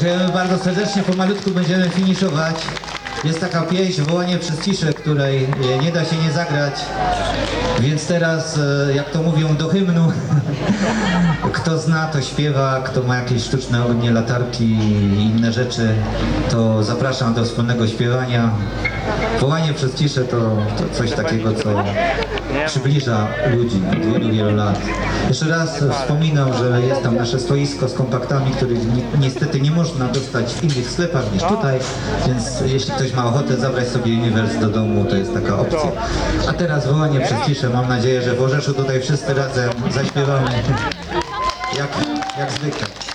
Dziękujemy bardzo serdecznie, pomalutku będziemy finiszować. Jest taka pieśń, wołanie przez ciszę, której e, nie da się nie zagrać. Więc teraz, e, jak to mówią, do hymnu. Kto zna, to śpiewa, kto ma jakieś sztuczne ognie, latarki i inne rzeczy, to zapraszam do wspólnego śpiewania. Wołanie przez ciszę to, to coś takiego, co przybliża ludzi od wielu, wielu lat. Jeszcze raz wspominam, że jest tam nasze stoisko z kompaktami, których ni niestety nie można dostać w innych sklepach niż tutaj, więc jeśli ktoś ma ochotę zabrać sobie Universe do domu, to jest taka opcja. A teraz wołanie przez ciszę. Mam nadzieję, że w Orzeszu tutaj wszyscy razem zaśpiewamy jak, jak zwykle.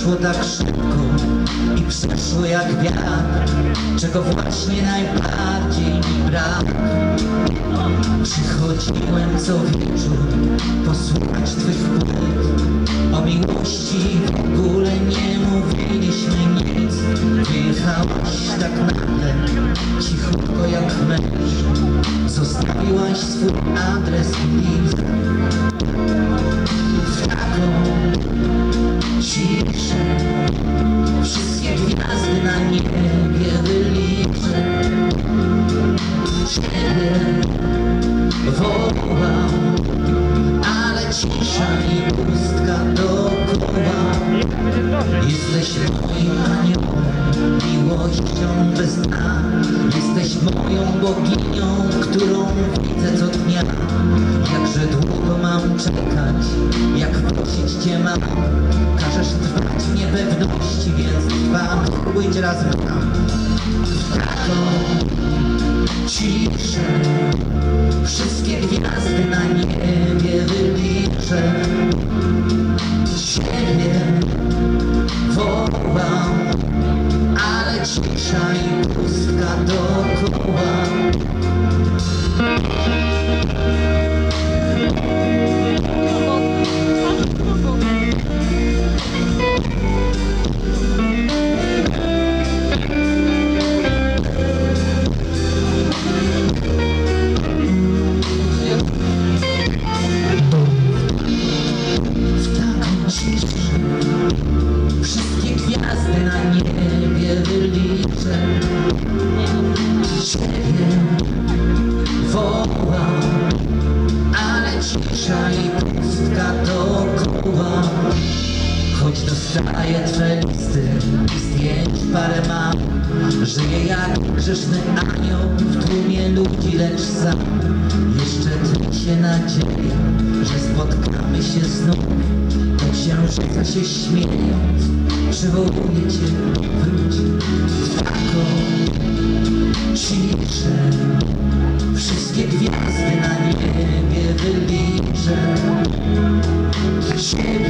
Przyszło tak szybko i przeszło jak wiatr Czego właśnie najbardziej mi brak. Przychodziłem co wieczór posłuchać Twych płyt. O miłości w ogóle nie mówiliśmy nic. Wyjechałaś tak nagle, cichutko jak męż Zostawiłaś swój adres i list. W wołam Ale cisza i pustka dookoła Jesteś moim aniołem, miłością bez dna. Jesteś moją boginią, którą widzę co dnia. Jakże długo mam czekać, jak prosić Cię mam Każesz trwać w niepewności, więc trwam Pójdź razem tam W taką ciszę Wszystkie gwiazdy na niebie wyliczę Ciebie wołam, ale cisza i pustka dookoła. Żyję jak grzeszny anioł w tłumie ludzi, lecz sam Jeszcze tli się nadzieja, że spotkamy się znów. Do księżyca się śmiejąc, przywołuję Cię, wróć taką ciszę Wszystkie gwiazdy na niebie wyliczę Ciebie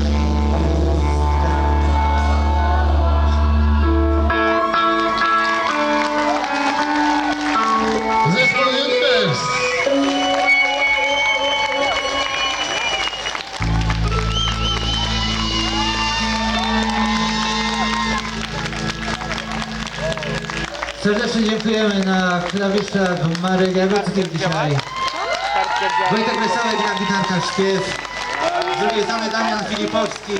Serdecznie dziękujemy na klawiszach Marek Jarucki dzisiaj. Wojtek Wesołek na gitarkach śpiew. Z drugiej strony Damian Filipowski.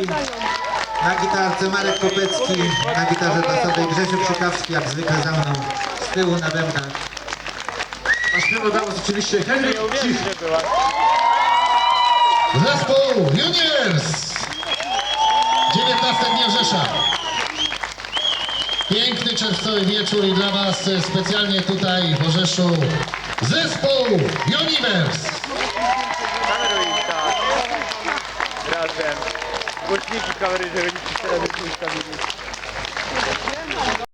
Na gitarce Marek Kopecki. Na gitarze basowej Grzesiu Krzykawski jak zwykle za mną. Z tyłu na bębnach. A śpiewa dla oczywiście Henryk Cich. Zespół Universe. 19 dnia Rzesza. Piękny czerwcowy wieczór i dla was e, specjalnie tutaj w Orzeszu zespół Universe. Tak. Razem. Głośniki kamery, żeby się nie.